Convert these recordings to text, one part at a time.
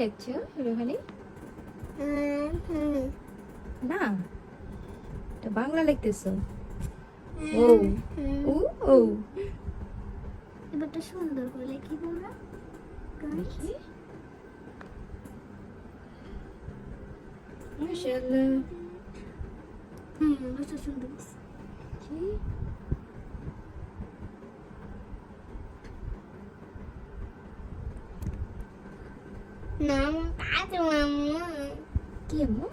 লিখছো রোহানি হুম, হুম, না? এটা বাংলা লিখতেছো? ও ও ও। এবারটা সুন্দর করে লিখি তোমরা। দেখি মাশাআল্লাহ। হুম এবারটা সুন্দর। কি নাম কাজ মামা কি আম্মু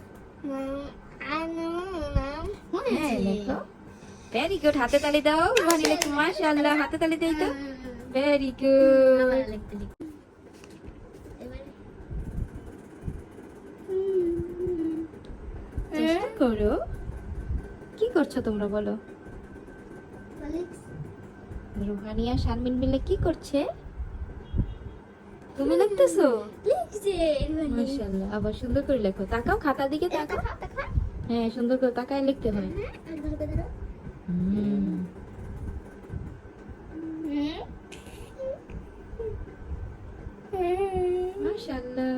আনু নাম হ্যাঁ লেখো ভেরি গুড হাতে তালি দাও রোহানি লেখো মাশাআল্লাহ। হাতে তালি দেই তো। ভেরি গুড চেষ্টা করো। কি করছ তোমরা বলো? লিখছি। রুহানি আর শারমিন মিলে কি করছে? তুমি লিখতেছো? মাশাআল্লাহ আবার সুন্দর করে লেখো। তাকাও খাতা দিকে তাকাও। হ্যাঁ সুন্দর করে তাকায় লিখতে হয়। মাশাআল্লাহ।